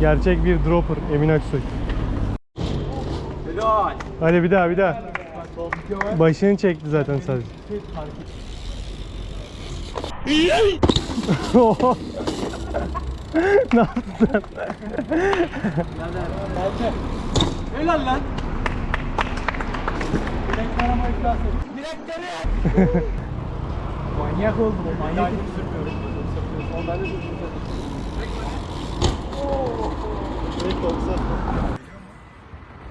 Gerçek bir dropper Emin Aksoy. Helal. Hadi bir daha bir daha. Başını çekti zaten sadece. ne yaptın? Helal lan. Direkler ama iflas et. Manyak oldu bu. Manyak. Ondan da sürtüyorum.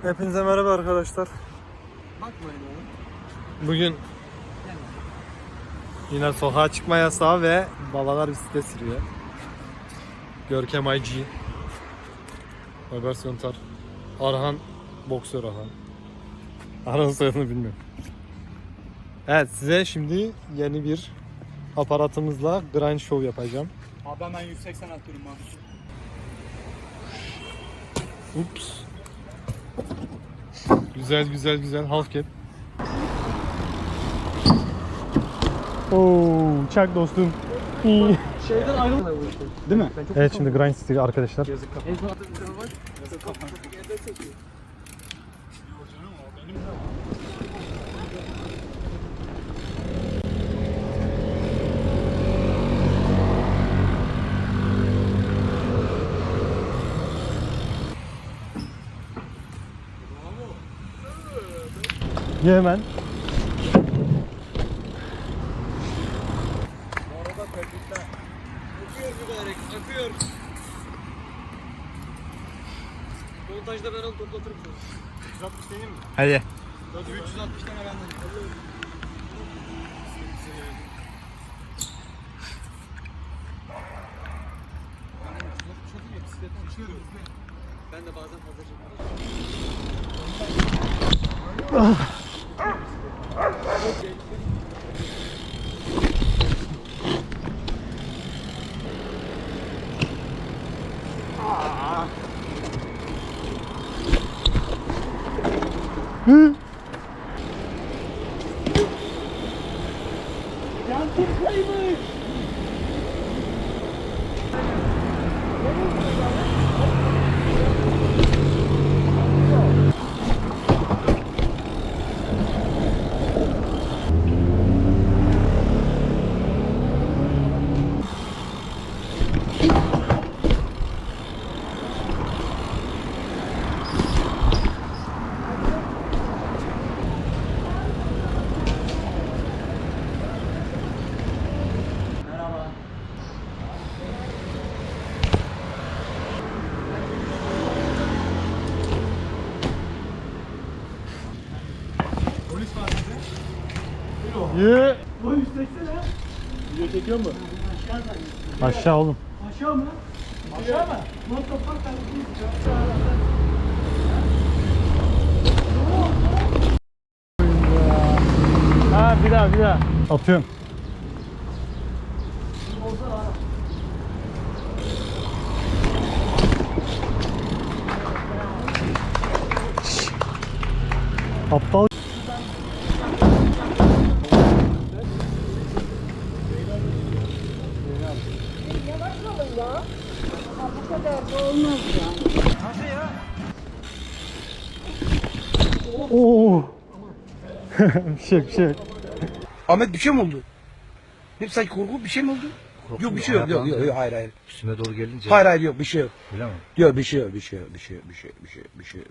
Hepinize merhaba arkadaşlar. Bugün yine sokağa çıkma yasağı ve babalar bisiklet sürüyor. Görkem IG. Öber Söntar. Arhan. Boksör Arhan. Arhan soyadını bilmiyorum. Evet size şimdi yeni bir aparatımızla grind show yapacağım. Abi ben 180 atıyorum abi. Ups. Güzel güzel güzel half cap. Oo, çak dostum. İyi. Şeyden ayrılmıyor bu işte. Değil mi? Evet şimdi grind stick arkadaşlar. Yazık kafa. Yazık kafa. Yazık kafa. Ye hemen. Akıyor mübarek, akıyor. Montajda ben onu toplatırım sana. 360 deneyim mi? Hadi. 360 tane benden. Ben de bazen 응? 양팀 타임을 bize. Ye. O üstleksene. Video çekiyor mu? Aşağı oğlum. Aşağı mı? Aşağı mı? Motopak Ha bir daha bir daha. Atıyorum. Aptal. Ya. Ha, bu kadar da olmaz yani. Oo. bir şey bir şey. Ahmet bir şey mi oldu? Ne sanki korku bir şey mi oldu? yok bir şey yok. Yok, yok, yok, hayır hayır. Üstüme doğru gelince Hayır hayır yok bir şey yok. öyle mi? Yok bir şey yok bir şey yok bir şey yok bir şey yok bir şey yok bir şey yok.